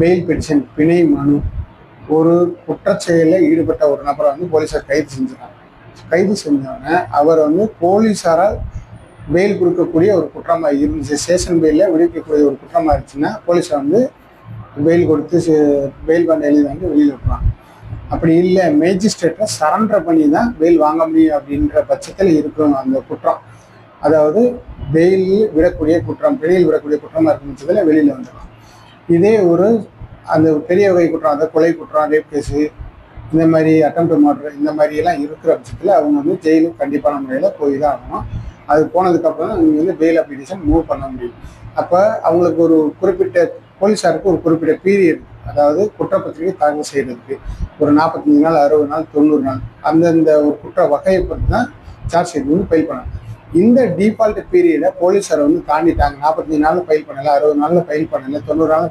Bail petition பிணை மனு. ஒரு குற்றச்செயலில் ஈடுபட்ட ஒரு நபரை வந்து போலீஸார் கைது செஞ்சுட்டாங்க. கைது செஞ்சோடனே அவர் வந்து போலீஸாரால் பெயில் கொடுக்கக்கூடிய ஒரு குற்றமாக இருந்துச்சு. ஸ்டேஷன் பெயிலில் விடுவிக்கக்கூடிய ஒரு குற்றமாக இருந்துச்சுன்னா போலீஸார் வந்து பெயில் கொடுத்து பெயில் பண்ண எழுதி வந்து வெளியில் விட்டுறாங்க அப்படி இல்லை மேஜிஸ்ட்ரேட்டை சரண்டர் பண்ணி தான் பெயில் வாங்க முடியும் அப்படின்ற பட்சத்தில் இருக்கும் அந்த குற்றம். அதாவது பெயில் விடக்கூடிய குற்றம் வெளியில் விடக்கூடிய குற்றமாக இருக்கும் பட்சத்தில் வெளியில் வந்துடும் இதே ஒரு அந்த பெரிய வகை குற்றம் அந்த கொலை குற்றம் ரேப் கேஸு இந்த மாதிரி அட்டம் மர்டர் இந்த மாதிரி எல்லாம் இருக்கிற பட்சத்தில் அவங்க வந்து ஜெயிலுக்கு கண்டிப்பான முறையில் போய் தான் ஆகணும். அது போனதுக்கப்புறம் தான் நீங்கள் வந்து பெயில் அப்ளிகேஷன் மூவ் பண்ண முடியும். அப்போ அவங்களுக்கு ஒரு குறிப்பிட்ட போலீஸாருக்கு ஒரு குறிப்பிட்ட பீரியட் அதாவது குற்றப்பத்திரிகை தாக்கல் செய்கிறதுக்கு ஒரு நாற்பத்தஞ்சு நாள் அறுபது நாள் தொண்ணூறு நாள் அந்தந்த ஒரு குற்ற வகையை பொறுத்து தான் சார்ஜ் ஷீட் வந்து ஃபைல் பண்ணாங்க. இந்த டிஃபால்ட் பீரியடை போலீஸார் வந்து தாண்டிட்டாங்க. நாற்பத்தஞ்சு நாளில் ஃபைல் பண்ணலை அறுபது நாளில் ஃபைல் பண்ணலை தொண்ணூறு நாள்